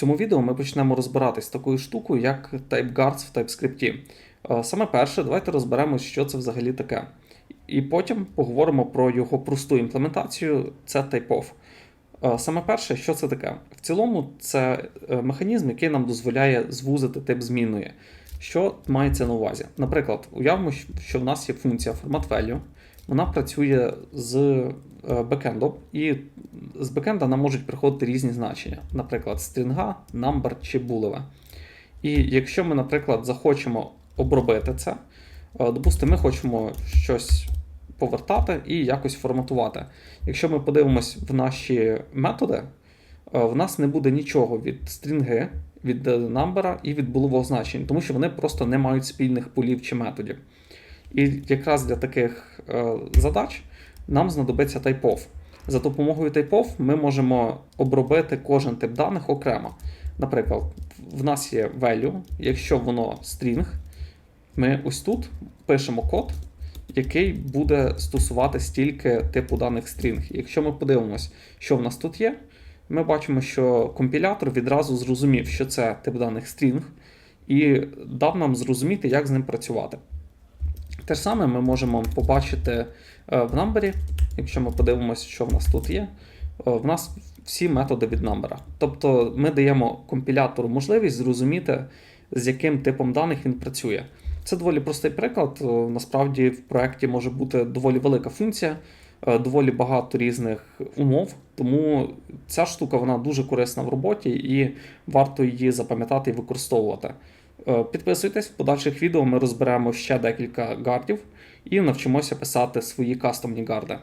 цьому відео ми почнемо розбиратись з такою штукою, як TypeGuards в TypeScript. Е, Саме перше, давайте розберемось, що це взагалі таке. І потім поговоримо про його просту імплементацію це typeof. Е, Саме перше, що це таке? В цілому, це е, механізм, який нам дозволяє звузити тип змінної. Що мається на увазі? Наприклад, уявимо, що в нас є функція format_value, вона працює з е, бекендом, і з бекенда нам можуть приходити різні значення, наприклад, стрінга, number чи булеве. І якщо ми, наприклад, захочемо обробити це, е, допустимо, ми хочемо щось повертати і якось форматувати. Якщо ми подивимось в наші методи, е, в нас не буде нічого від стрінги, від number і від булевого значення, тому що вони просто не мають спільних полів чи методів. І якраз для таких е, задач нам знадобиться typeof. За допомогою typeof ми можемо обробити кожен тип даних окремо. Наприклад, в нас є value, якщо воно string, ми ось тут пишемо код, який буде стосуватись тільки типу даних string. Якщо ми подивимось, що в нас тут є, ми бачимо, що компілятор відразу зрозумів, що це тип даних string, і дав нам зрозуміти, як з ним працювати. Те ж саме ми можемо побачити е, в number, якщо ми подивимося, що в нас тут є. е, В нас всі методи від number. Тобто ми даємо компілятору можливість зрозуміти, з яким типом даних він працює. Це доволі простий приклад. Е, Насправді в проєкті може бути доволі велика функція, доволі багато різних умов, тому ця штука вона дуже корисна в роботі і варто її запам'ятати і використовувати. Е, Підписуйтесь, в подальших відео ми розберемо ще декілька гардів і навчимося писати свої кастомні гарди.